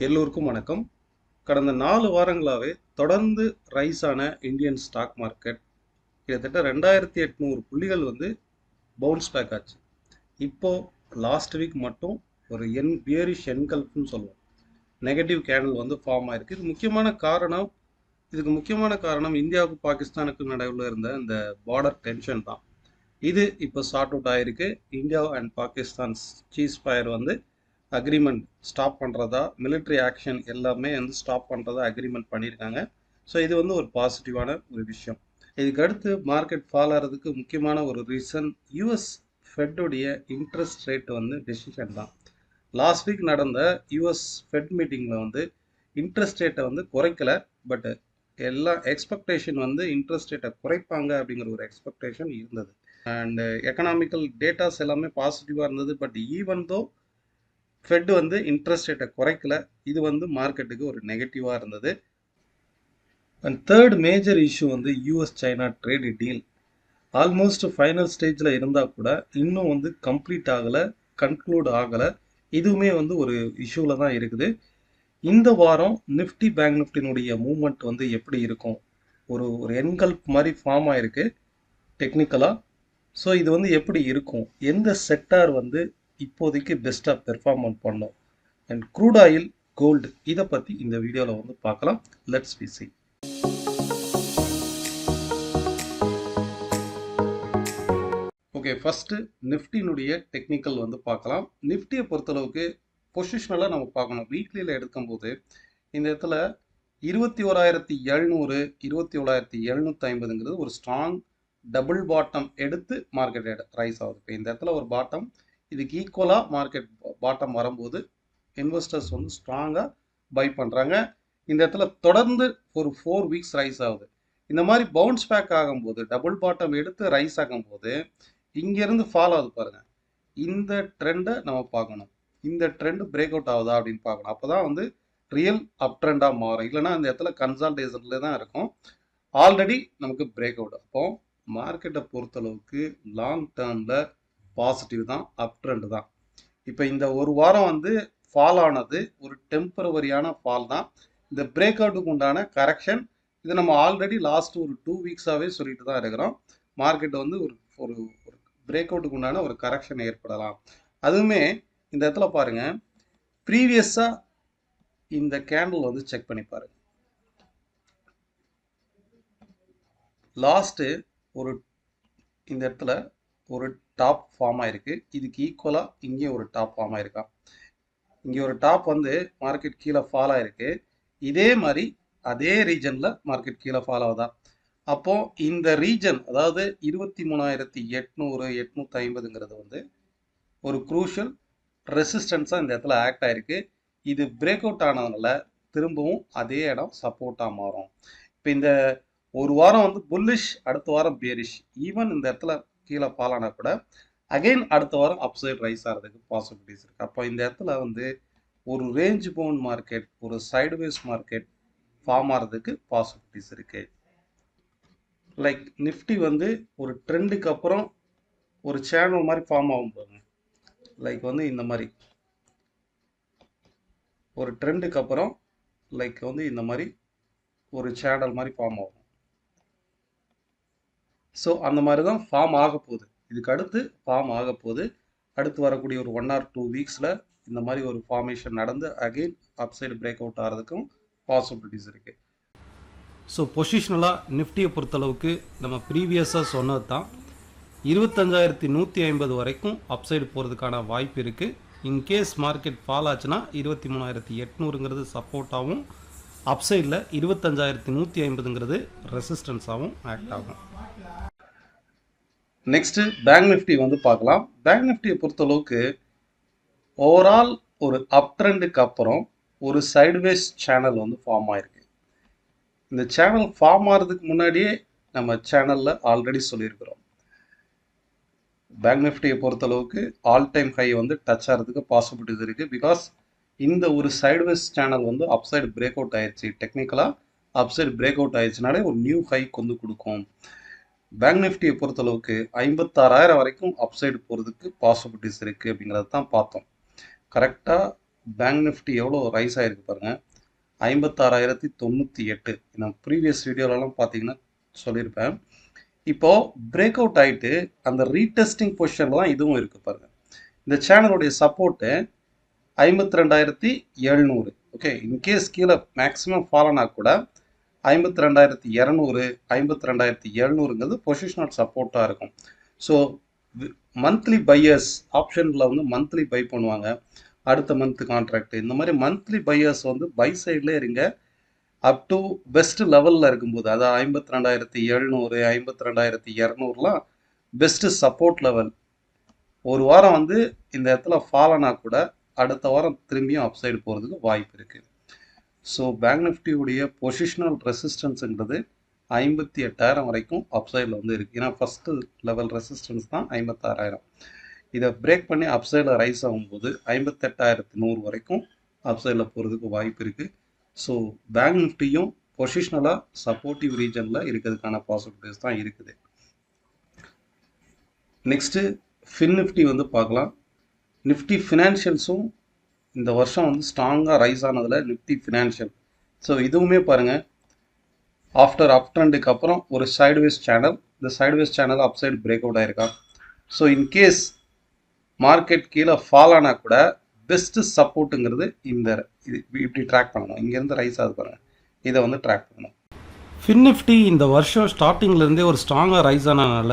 எல்லோருக்கும் வணக்கம். கடந்த நாலு வாரங்களாகவே தொடர்ந்து ரைஸ் ஆன இந்தியன் ஸ்டாக் மார்க்கெட் கிட்டத்தட்ட ரெண்டாயிரத்தி எட்நூறு புள்ளிகள் வந்து பவுன்ஸ் பேக் ஆச்சு. இப்போது லாஸ்ட் வீக் மட்டும் ஒரு என் பியரிஷ் என்கல்ஃப்னு சொல்லுவோம். நெகட்டிவ் கேண்டில் வந்து ஃபார்ம் ஆயிருக்கு. இது முக்கியமான காரணம் இதுக்கு முக்கியமான காரணம் இந்தியாவுக்கும் பாகிஸ்தானுக்கும் நடுவில் இருந்த இந்த பார்டர் டென்ஷன் தான். இது இப்போ சார்ட் அவுட் ஆயிருக்கு. India and Pakistan cease fire வந்து அக்ரிமெண்ட் ஸ்டாப் பண்ணுறதா மிலிட்ரி ஆக்ஷன் எல்லாமே வந்து ஸ்டாப் பண்ணுறதா அக்ரிமெண்ட் பண்ணியிருக்காங்க. ஸோ இது வந்து ஒரு பாசிட்டிவான ஒரு விஷயம். இதுக்கு அடுத்து மார்க்கெட் ஃபால் ஆகிறதுக்கு முக்கியமான ஒரு ரீசன் யூஎஸ் ஃபெட்டுடைய இன்ட்ரெஸ்ட் ரேட் வந்து டெசிஷன் தான். லாஸ்ட் வீக் நடந்த யூஎஸ் ஃபெட் மீட்டிங்கில் வந்து இன்ட்ரெஸ்ட் ரேட்டை வந்து குறைக்கல பட்டு எல்லா எக்ஸ்பெக்டேஷன் வந்து இன்ட்ரெஸ்ட் ரேட்டை குறைப்பாங்க அப்படிங்கிற ஒரு எக்ஸ்பெக்டேஷன் இருந்தது. அண்ட் எக்கனாமிக்கல் டேட்டாஸ் எல்லாமே பாசிட்டிவாக இருந்தது பட் ஈவன் தோ ஃபெட் வந்து இன்ட்ரெஸ்ட் ரேட்டை குறைக்கல. இது வந்து மார்க்கெட்டுக்கு ஒரு நெகட்டிவாக இருந்தது. அண்ட் தேர்ட் மேஜர் இஷ்யூ வந்து US China trade deal almost final ஸ்டேஜில் இருந்தால் கூட இன்னும் வந்து கம்ப்ளீட் ஆகலை கன்க்ளூட் ஆகலை. இதுவுமே வந்து ஒரு இஷ்யூவில் தான் இருக்குது. இந்த வாரம் நிஃப்டி பேங்க் நிஃப்டினுடைய மூமெண்ட் வந்து எப்படி இருக்கும்? ஒரு ஒரு என்கல்ப் மாதிரி ஃபார்ம் ஆயிருக்கு டெக்னிக்கலாக ஸோ இது வந்து எப்படி இருக்கும்? எந்த செக்டார் வந்து இப்போதைக்கு பெஸ்ட்டாக பெர்ஃபார்மன்ஸ் பண்ணும். அண்ட் க்ரூட் ஆயில் கோல்டு இதை பற்றி இந்த வீடியோவில் வந்து பார்க்கலாம். Let's B C okay first நிஃப்டினுடைய technical வந்து பார்க்கலாம். நிஃப்டியை பொறுத்தளவுக்கு பொசிஷனலாக நம்ம பார்க்கணும். வீக்லியில் எடுக்கும்போது இந்த இடத்துல இருபத்தி ஓராயிரத்தி எழுநூறு இருபத்தி ஓராயிரத்தி எழுநூற்றி ஐம்பதுங்கிறது ஒரு ஸ்ட்ராங் டபுள் பாட்டம் எடுத்து மார்க்கெட் ரைஸ் ஆகுது. இப்போ இந்த இடத்துல ஒரு பாட்டம் இதுக்கு ஈக்குவலாக மார்க்கெட் பாட்டம் வரும்போது இன்வெஸ்டர்ஸ் வந்து ஸ்ட்ராங்காக பை பண்ணுறாங்க இந்த இடத்துல தொடர்ந்து ஒரு ஃபோர் வீக்ஸ் ரைஸ் ஆகுது. இந்த மாதிரி பவுன்ஸ் பேக் ஆகும்போது டபுள் பாட்டம் எடுத்து ரைஸ் ஆகும்போது இங்கேருந்து ஃபால் ஆகுது பாருங்கள் இந்த ட்ரெண்டை நம்ம பார்க்கணும். இந்த ட்ரெண்ட் பிரேக் அவுட் ஆகுதா அப்படின்னு பார்க்கணும். அப்போ தான் வந்து ரியல் அப் ட்ரெண்டாக மாறும். இல்லைன்னா இந்த இடத்துல கன்சால்டேஷனில் தான் இருக்கும். ஆல்ரெடி நமக்கு பிரேக் அவுட் அப்போ மார்க்கெட்டை பொறுத்தளவுக்கு லாங் டேர்மில் பாசிட்டிவ் தான் அப் ட்ரெண்ட் தான். இப்போ இந்த ஒரு வாரம் வந்து ஃபால் ஆனது ஒரு டெம்பரவரியான ஃபால் தான். இந்த பிரேக் அவுட்டுக்கு உண்டான கரெக்ஷன் இது நம்ம ஆல்ரெடி லாஸ்ட் ஒரு டூ வீக்ஸாகவே சொல்லிட்டு தான் இருக்கிறோம். மார்க்கெட் வந்து ஒரு ஒரு ஒரு பிரேக் அவுட்டுக்கு உண்டான ஒரு கரெக்ஷன் ஏற்படலாம். அதுவுமே இந்த இடத்துல பாருங்க ப்ரீவியஸாக இந்த கேண்டில் வந்து செக் பண்ணி பாருங்க. லாஸ்ட்டு ஒரு இந்த இடத்துல ஒரு டாப் ஃபார்ம் ஆயிருக்கு இதுக்கு ஈக்குவலாக இங்கேயும் ஒரு டாப் ஃபார்ம் ஆயிருக்கா இங்கே ஒரு டாப் வந்து மார்க்கெட் கீழே ஃபால் ஆயிருக்கு. இதே மாதிரி அதே ரீஜனில் மார்க்கெட் கீழே ஃபால் ஆகுதா? அப்போ இந்த ரீஜன் அதாவது இருபத்தி மூணாயிரத்தி எட்நூறு எட்நூத்தி ஐம்பதுங்கிறது வந்து ஒரு குரூஷியல் ரெசிஸ்டன்ஸாக இந்த இடத்துல ஆக்ட் ஆயிருக்கு. இது பிரேக் அவுட் ஆனதுனால திரும்பவும் அதே இடம் சப்போர்ட்டாக மாறும். இப்போ இந்த ஒரு வாரம் வந்து புல்லிஷ் அடுத்த வாரம் பேரிஷ் ஈவன் இந்த இடத்துல கீழே ஃபால் கூட. அகைன் அடுத்த வாரம் அப்சைட் ரைஸ் ஆகிறதுக்கு பாசிபிலிட்டிஸ் இருக்குது அப்போ இந்த இடத்துல வந்து ஒரு ரேஞ்ச் பவுண்ட் மார்க்கெட் ஒரு சைடுவேஸ் மார்க்கெட் ஃபார்ம் ஆகிறதுக்கு பாசிபிலிட்டிஸ் இருக்குது லைக் நிஃப்டி வந்து ஒரு ட்ரெண்டுக்கு அப்புறம் ஒரு சேனல் மாதிரி ஃபார்ம் ஆகும் பாருங்க. லைக் வந்து இந்த மாதிரி. ஒரு ட்ரெண்டுக்கு அப்புறம் லைக் வந்து இந்த மாதிரி ஒரு சேனல் மாதிரி ஃபார்ம் ஆகும். ஸோ அந்த மாதிரி தான் ஃபார்ம் ஆக போகுது இதுக்கு அடுத்து ஃபார்ம் ஆக போகுது அடுத்து வரக்கூடிய ஒரு ஒன் ஆர் டூ வீக்ஸில் இந்த மாதிரி ஒரு ஃபார்மேஷன் நடந்து அகெயின் அப்சைடு பிரேக் அவுட் ஆகிறதுக்கும் பாசிபிலிட்டிஸ் இருக்குது ஸோ பொசிஷனலாக நிஃப்டியை பொறுத்தளவுக்கு நம்ம ப்ரீவியஸாக சொன்னது தான் இருபத்தஞ்சாயிரத்தி நூற்றி ஐம்பது வரைக்கும் அப்சைடு போகிறதுக்கான வாய்ப்பு இருக்குது இன்கேஸ் மார்க்கெட் ஃபால் ஆச்சுன்னா இருபத்தி மூணாயிரத்தி எட்நூறுங்கிறது சப்போர்ட்டாகவும் அப்சைடில் இருபத்தஞ்சாயிரத்தி நூற்றி ஐம்பதுங்கிறது ரெசிஸ்டன்ஸாகவும் ஆக்ட் ஆகும். நெக்ஸ்ட்டு பேங்க் நிஃப்டி வந்து பார்க்கலாம். பேங்க் நிஃப்டியை பொறுத்தளவுக்கு ஓவரால் ஒரு அப் ட்ரெண்டுக்கு அப்புறம் ஒரு சைட்வேஸ் சேனல் வந்து ஃபார்ம் ஆயிருக்கு. இந்த சேனல் ஃபார்ம் ஆகிறதுக்கு முன்னாடியே நம்ம சேனலில் ஆல்ரெடி சொல்லியிருக்கிறோம். பேங்க் நிஃப்டியை பொறுத்தளவுக்கு ஆல் டைம் ஹை வந்து டச் ஆகிறதுக்கு பாசிபிலிட்டிஸ் இருக்குது பிகாஸ் இந்த ஒரு சைட்வேஸ் சேனல் வந்து அப்சைடு பிரேக் அவுட் ஆயிடுச்சு. டெக்னிக்கலாக அப்சைடு பிரேக் அவுட் ஆயிடுச்சுனாலே ஒரு நியூ ஹை கொண்டு கொடுக்கும். பேங்க் நிஃப்டியை பொறுத்தளவுக்கு ஐம்பத்தாறாயிரம் வரைக்கும் அப்சைடு போகிறதுக்கு பாசிபிலிட்டிஸ் இருக்குது அப்படிங்கிறத தான் பார்த்தோம். கரெக்டாக பேங்க் நிஃப்டி எவ்வளோ ரைஸ் ஆகிருக்கு பாருங்கள் ஐம்பத்தாறாயிரத்தி தொண்ணூற்றி எட்டு. நான் ப்ரீவியஸ் வீடியோலலாம் பார்த்தீங்கன்னா சொல்லியிருப்பேன். இப்போது பிரேக் அவுட் ஆகிட்டு அந்த ரீடெஸ்டிங் பொசிஷனில் தான் இதுவும் இருக்குது பாருங்கள் இந்த சேனலுடைய சப்போர்ட்டு ஐம்பத்தி ரெண்டாயிரத்தி எழுநூறு. ஓகே இன்கேஸ் கீழே மேக்ஸிமம் ஃபாலோனா கூட ஐம்பத்தி ரெண்டாயிரத்தி இரநூறு ஐம்பத்தி ரெண்டாயிரத்தி எழுநூறுங்கிறது பொசிஷனல் சப்போர்ட்டாக இருக்கும். ஸோ மந்த்லி பையர்ஸ் ஆப்ஷனில் வந்து மந்த்லி பை பண்ணுவாங்க. அடுத்த மந்த் கான்ட்ராக்ட் இந்த மாதிரி மந்த்லி பையர்ஸ் வந்து பை சைடில் இருங்க. அப் டு பெஸ்ட் லெவலில் இருக்கும்போது அதாவது ஐம்பத்தி ரெண்டாயிரத்தி எழுநூறு ஐம்பத்தி ரெண்டாயிரத்தி இரநூறுலாம் பெஸ்ட்டு சப்போர்ட் லெவல் ஒரு வாரம் வந்து இந்த இடத்துல ஃபாலோனா கூட அடுத்த வாரம் திரும்பியும் அப்சைடு போகிறதுக்கு வாய்ப்பு இருக்குது ஸோ பேங்க் நிஃப்டியுடைய பொசிஷனல் ரெசிஸ்டன்ஸுங்கிறது ஐம்பத்தி எட்டாயிரம் வரைக்கும் அப்சைடில் வந்து இருக்குது ஏன்னா ஃபஸ்ட்டு லெவல் ரெசிஸ்டன்ஸ் தான் ஐம்பத்தாறாயிரம். இதை பிரேக் பண்ணி அப்சைடில் ரைஸ் ஆகும்போது ஐம்பத்தெட்டாயிரத்தி நூறு வரைக்கும் அப்சைடில் போகிறதுக்கு வாய்ப்பு இருக்குது ஸோ பேங்க் நிஃப்டியும் பொசிஷனலாக சப்போர்ட்டிவ் ரீஜனில் இருக்கிறதுக்கான பாசிபிலிட்டிஸ் தான் இருக்குது. நெக்ஸ்ட்டு ஃபின் நிஃப்டி வந்து பார்க்கலாம். நிஃப்டி ஃபினான்ஷியல்ஸும் இந்த வருஷம் வந்து ஸ்ட்ராங்காக ரைஸ் ஆனதில் நிஃப்டி ஃபினான்ஷியல் ஸோ இதுவுமே பாருங்கள் ஆஃப்டர் அப் ட்ரெண்டுக்கு அப்புறம் ஒரு சைடுவேஸ் சேனல் இந்த sideways channel upside break out ஆயிருக்கா ஸோ இன்கேஸ் மார்க்கெட் கீழே ஃபால் ஆனால் கூட பெஸ்ட்டு சப்போர்ட்டுங்கிறது இந்த இது இப்படி ட்ராக் பண்ணணும். இங்கேருந்து ரைஸ் ஆகுது பாருங்கள் இதை வந்து ட்ராக் பண்ணணும். ஃபின்னிஃப்டி இந்த வருஷம் ஸ்டார்டிங்லேருந்தே ஒரு ஸ்ட்ராங்காக ரைஸ் ஆனதுனால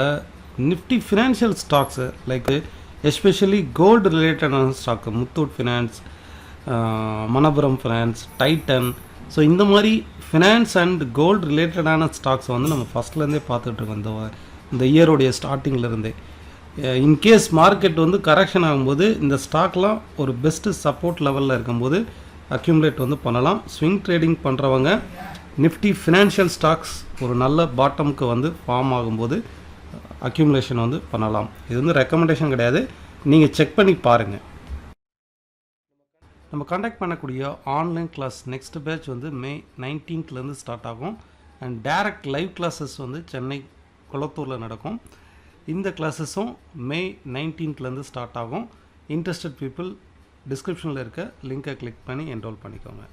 Nifty financial stocks like especially gold ரிலேட்டடான stock Muthoot finance Manappuram finance Titan so இந்த மாதிரி ஃபினான்ஸ் அண்ட் கோல்டு ரிலேட்டடான ஸ்டாக்ஸை வந்து நம்ம ஃபஸ்ட்லேருந்தே பார்த்துட்ருக்கோம் இந்த இந்த இயருடைய ஸ்டார்டிங்லேருந்தே இன்கேஸ் மார்க்கெட் வந்து கரெக்ஷன் ஆகும்போது இந்த ஸ்டாக்லாம் ஒரு பெஸ்ட்டு சப்போர்ட் லெவலில் இருக்கும்போது அக்யூமுலேட் வந்து பண்ணலாம். ஸ்விங் ட்ரேடிங் பண்ணுறவங்க நிஃப்டி ஃபினான்ஷியல் ஸ்டாக்ஸ் ஒரு நல்ல பாட்டமுக்கு வந்து ஃபார்ம் ஆகும்போது அக்யூமுலேஷன் வந்து பண்ணலாம். இது வந்து ரெக்கமெண்டேஷன் கிடையாது. நீங்கள் செக் பண்ணி பாருங்கள் நம்ம கண்டக்ட் பண்ணக்கூடிய ஆன்லைன் கிளாஸ் நெக்ஸ்ட் பேட்ச் வந்து மே நைன்டீன்த்லேருந்து ஸ்டார்ட் ஆகும். அண்ட் டைரக்ட் லைவ் கிளாஸஸ் வந்து சென்னை குளத்தூரில் நடக்கும். இந்த கிளாஸஸும் மே நைன்டீன்த்லேருந்து ஸ்டார்ட் ஆகும். இன்ட்ரெஸ்டட் பீப்புள் டிஸ்கிரிப்ஷனில் இருக்க லிங்கை கிளிக் பண்ணி என்ரோல் பண்ணிக்கோங்க.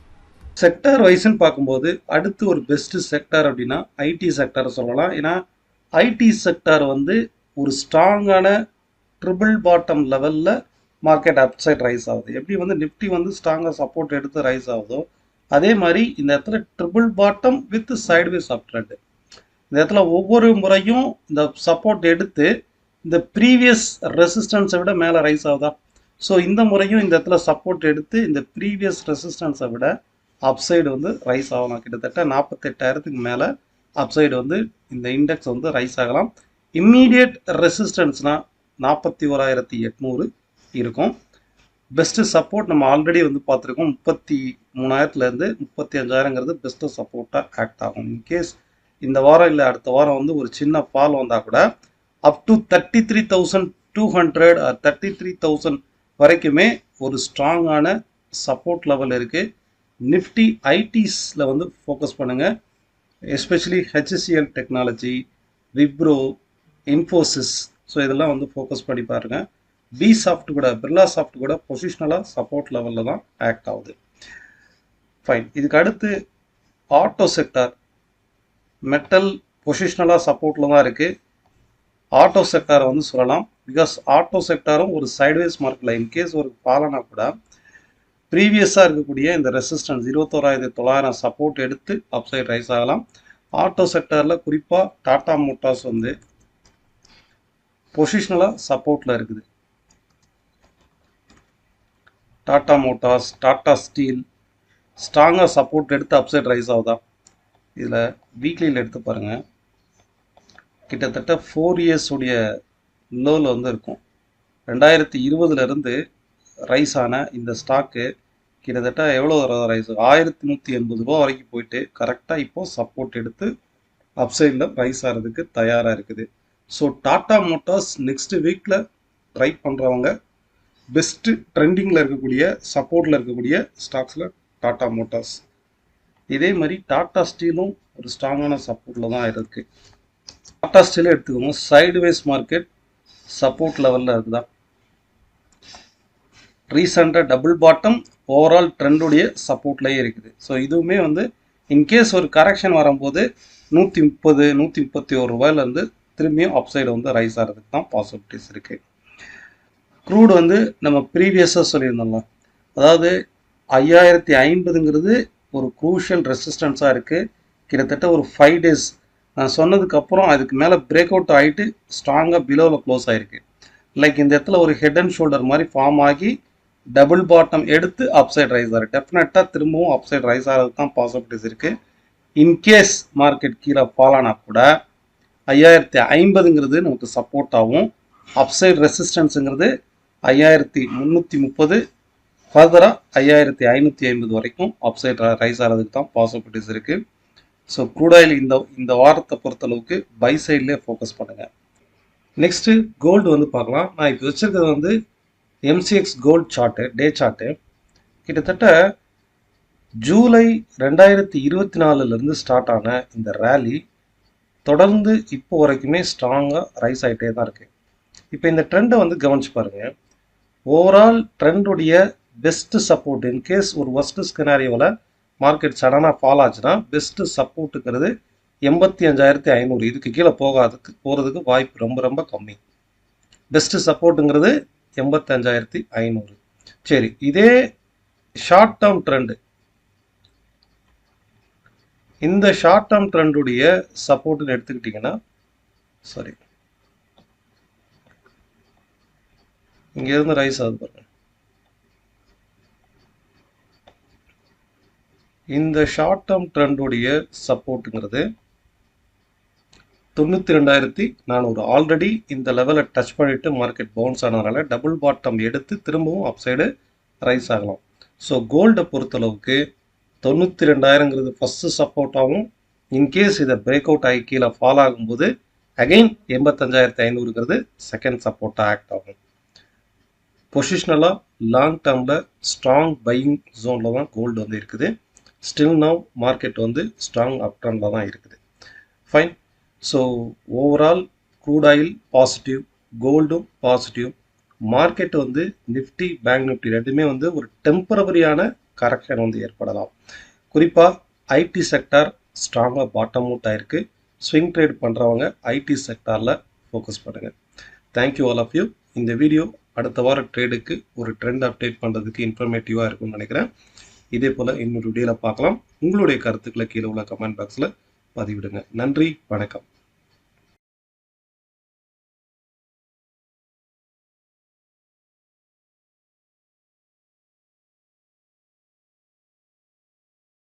செக்டார் வைஸ்ன்னு பார்க்கும்போது அடுத்து ஒரு பெஸ்ட் செக்டார் அப்படின்னா ஐடி செக்டாரை சொல்லலாம். ஏன்னா ஐடி செக்டார் வந்து ஒரு ஸ்ட்ராங்கான ட்ரிபிள் பாட்டம் லெவலில் மார்க்கெட் அப்சைட் ரைஸ் ஆகுது. எப்படி வந்து நிஃப்டி வந்து ஸ்ட்ராங்காக சப்போர்ட் எடுத்து ரைஸ் ஆகுதோ அதே மாதிரி இந்த இடத்துல triple bottom with sideways up trend இந்த இடத்துல ஒவ்வொரு முறையும் இந்த சப்போர்ட் எடுத்து இந்த ப்ரீவியஸ் ரெசிஸ்டன்ஸை விட மேலே ரைஸ் ஆகுதா? ஸோ இந்த முறையும் இந்த இடத்துல சப்போர்ட் எடுத்து இந்த ப்ரீவியஸ் ரெசிஸ்டன்ஸை விட அப்சைடு வந்து ரைஸ் ஆகலாம். கிட்டத்தட்ட நாற்பத்தெட்டாயிரத்துக்கு மேலே அப்சைடு வந்து இந்த இண்டெக்ஸ் வந்து ரைஸ் ஆகலாம். இம்மீடியட் ரெசிஸ்டன்ஸ்னால் நாற்பத்தி ஓராயிரத்தி எட்நூறு இருக்கும். பெஸ்ட்டு சப்போர்ட் நம்ம ஆல்ரெடி வந்து பார்த்துருக்கோம். முப்பத்தி மூணாயிரத்துலேருந்து முப்பத்தி அஞ்சாயிரங்கிறது பெஸ்ட்டு சப்போர்ட்டாக ஆக்ட் ஆகும். இன்கேஸ் இந்த வாரம் இல்லை அடுத்த வாரம் வந்து ஒரு சின்ன ஃபால் வந்தால் கூட up to thirty three thousand two hundred thirty three thousand வரைக்குமே ஒரு ஸ்ட்ராங்கான சப்போர்ட் லெவல் இருக்குது நிஃப்டி ஐடிஸில் வந்து ஃபோக்கஸ் பண்ணுங்கள் especially HCL technology Wipro Infosys so இதெல்லாம் வந்து ஃபோக்கஸ் பண்ணி பாருங்கள் பி சாஃப்ட் கூட பிர்லா சாஃப்ட் கூட பொசிஷ்னலாக சப்போர்ட் லெவலில் தான் ஆக்ட் ஆகுது. ஃபைன் இதுக்கு அடுத்து ஆட்டோ செக்டார் மெட்டல் பொசிஷ்னலாக சப்போர்ட்டில் தான் இருக்குது ஆட்டோ செக்டாரை வந்து சொல்லலாம். பிகாஸ் ஆட்டோ செக்டாரும் ஒரு சைட்வேஸ் மார்க்கில் இன்கேஸ் ஒரு பாலனா கூட ப்ரீவியஸாக இருக்கக்கூடிய இந்த ரெசிஸ்டன்ஸ் இருபத்தோராயிரத்தி தொள்ளாயிரம் சப்போர்ட் எடுத்து அப்சைட் ரைஸ் ஆகலாம். ஆட்டோ செக்டாரில் குறிப்பாக டாடா மோட்டார்ஸ் வந்து பொசிஷ்னலாக சப்போர்ட்டில் இருக்குது. Tata motors Tata steel. ஸ்ட்ராங்காக சப்போர்ட் எடுத்து அப்சைட் ரைஸ் ஆகுதா? இதில் வீக்லியில் எடுத்து பாருங்கள் கிட்டத்தட்ட ஃபோர் இயர்ஸ் உடைய லோவில் வந்து இருக்கும். ரெண்டாயிரத்தி இருபதுலேருந்து ரைஸ் ஆன இந்த ஸ்டாக்கு கிட்டத்தட்ட எவ்வளோ ரைஸ் ஆயிரத்தி நூற்றி எண்பது ரூபா வரைக்கும் போயிட்டு கரெக்டாக இப்போது சப்போர்ட் எடுத்து அப்சைடில் ரைஸ் ஆகிறதுக்கு தயாராக இருக்குது. ஸோ டாட்டா மோட்டார்ஸ் நெக்ஸ்ட் வீக்கில் ட்ரை பண்ணுறவங்க பெஸ்ட்டு ட்ரெண்டிங்கில் இருக்கக்கூடிய சப்போர்ட்டில் இருக்கக்கூடிய ஸ்டாக்ஸில் டாடா மோட்டார்ஸ் இதே மாதிரி டாடா ஸ்டீலும் ஒரு ஸ்ட்ராங்கான சப்போர்ட்டில் தான் இருக்குது டாடா ஸ்டீலே எடுத்துக்கோங்க சைடுவேஸ் மார்க்கெட் சப்போர்ட் லெவலில் இருக்குதா? ரீசெண்டாக டபுள் பாட்டம் ஓவரால் ட்ரெண்டுடைய சப்போர்ட்லேயே இருக்குது. ஸோ இதுவுமே வந்து இன்கேஸ் ஒரு கரெக்ஷன் வரும்போது நூற்றி முப்பது நூற்றி முப்பத்தி ஒரு ரூபாயிலேருந்து திரும்பியும் அப்சைடு வந்து ரைஸ் ஆகிறதுக்கு தான் பாசிபிலிட்டிஸ் இருக்குது க்ரூட் வந்து நம்ம ப்ரீவியஸாக சொல்லியிருந்தோம்ல. அதாவது ஐயாயிரத்தி ஐம்பதுங்கிறது ஒரு க்ரூஷியல் ரெசிஸ்டன்ஸாக இருக்குது கிட்டத்தட்ட ஒரு ஃபைவ் டேஸ் நான் சொன்னதுக்கு அப்புறம் அதுக்கு மேலே பிரேக் அவுட் ஆகிட்டு ஸ்ட்ராங்காக பிலோவில் க்ளோஸ் ஆகிருக்கு லைக் இந்த இடத்துல ஒரு ஹெட் அண்ட் ஷோல்டர் மாதிரி ஃபார்ம் ஆகி டபுள் பாட்டம் எடுத்து அப்சைட் ரைஸ் ஆகிரு டெஃபினட்டாக திரும்பவும் அப்சைட் ரைஸ் ஆகிறது தான் பாசிபிலிட்டிஸ் இருக்குது இன்கேஸ் மார்க்கெட் கீழே ஃபால் ஆனால் கூட ஐயாயிரத்தி ஐம்பதுங்கிறது நமக்கு சப்போர்ட் ஆகும். அப்சைட் ரெசிஸ்டன்ஸுங்கிறது ஐயாயிரத்தி முந்நூற்றி முப்பது ஃபர்தராக ஐயாயிரத்தி ஐநூற்றி ஐம்பது வரைக்கும் அப்சைட் ரைஸ் ஆகிறதுக்கு தான் பாசிபிலிட்டிஸ் இருக்குது ஸோ க்ரூடாயில் இந்த இந்த வாரத்தை பொறுத்தளவுக்கு பை சைட்லேயே ஃபோக்கஸ் பண்ணுங்கள் நெக்ஸ்ட்டு கோல்டு வந்து பார்க்கலாம். நான் இப்போ வச்சுருக்கிறது வந்து MCX gold chart day chart கிட்டத்தட்ட ஜூலை ரெண்டாயிரத்தி இருபத்தி நாலுலேருந்து ஸ்டார்ட் ஆன இந்த ரேலி தொடர்ந்து இப்போ வரைக்குமே ஸ்ட்ராங்காக ரைஸ் ஆகிட்டே தான் இருக்குது இப்போ இந்த ட்ரெண்டை வந்து கவனிச்சு பாருங்கள் ஓவரால் ட்ரெண்டுடைய பெஸ்ட் சப்போர்ட் இன்கேஸ் ஒரு ஒஸ்ட் ஸ்கெனாரியோவில் மார்க்கெட் சடனாக ஃபால் ஆச்சுன்னா பெஸ்ட்டு சப்போர்ட்டுங்கிறது எண்பத்தி அஞ்சாயிரத்தி ஐநூறு. இதுக்கு கீழே போகாதுக்கு போகிறதுக்கு வாய்ப்பு ரொம்ப ரொம்ப கம்மி. பெஸ்ட்டு சப்போர்ட்டுங்கிறது எண்பத்தஞ்சாயிரத்தி ஐநூறு. சரி இதே ஷார்ட் டேர்ம் ட்ரெண்டு இந்த ஷார்ட் டேர்ம் ட்ரெண்டுடைய சப்போர்ட்டுன்னு எடுத்துக்கிட்டிங்கன்னா சாரி இங்கேருந்து ரைஸ் ஆகுது பாருங்கள் இந்த ஷார்ட் டேர்ம் ட்ரெண்டுடைய சப்போர்ட்டுங்கிறது தொண்ணூற்றி ரெண்டாயிரத்தி நானூறு. ஆல்ரெடி இந்த லெவலை டச் பண்ணிவிட்டு மார்க்கெட் பவுன்ஸ் ஆனதுனால டபுள் பாட்டம் எடுத்து திரும்பவும் அப்சைடு ரைஸ் ஆகலாம். ஸோ கோல்டை பொறுத்தளவுக்கு தொண்ணூற்றி ரெண்டாயிரங்கிறது ஃபஸ்ட்டு சப்போர்ட்டாகவும் இன்கேஸ் இதை பிரேக் அவுட் ஆகி கீழே ஃபால் ஆகும்போது அகைன் எண்பத்தஞ்சாயிரத்தி ஐநூறுங்கிறது செகண்ட் சப்போர்ட்டாக ஆக்ட் ஆகும். பொசிஷ்னலாக லாங் டேர்மில் ஸ்ட்ராங் பையிங் ஜோனில் தான் கோல்டு வந்து இருக்குது. ஸ்டில் நவ் மார்க்கெட் வந்து ஸ்ட்ராங் அப் ட்ரெண்டில் தான் இருக்குது. Fine so overall crude oil positive கோல்டும் positive market வந்து நிஃப்டி பேங்க் நிஃப்டி ரெண்டுமே வந்து ஒரு டெம்பரவரியான கரெக்ஷன் வந்து ஏற்படலாம். குறிப்பாக ஐடி செக்டார் ஸ்ட்ராங்காக பாட்டம் அவுட் ஆயிருக்கு. ஸ்விங் ட்ரேட் பண்ணுறவங்க ஐடி செக்டாரில் ஃபோக்கஸ் பண்ணுங்கள் thank you all of you video video அடுத்த வார ட்ரேடுக்கு ஒரு ட்ரெண்ட் அப்டேட் பண்ணுறதுக்கு இன்ஃபர்மேட்டிவாக இருக்கும்னு நினைக்கிறேன். இதே போல் இன்னொரு வீடியோவில் பார்க்கலாம். உங்களுடைய கருத்துக்களை கீழே உள்ள கமெண்ட் பாக்ஸில் பதிவிடுங்க. நன்றி வணக்கம்.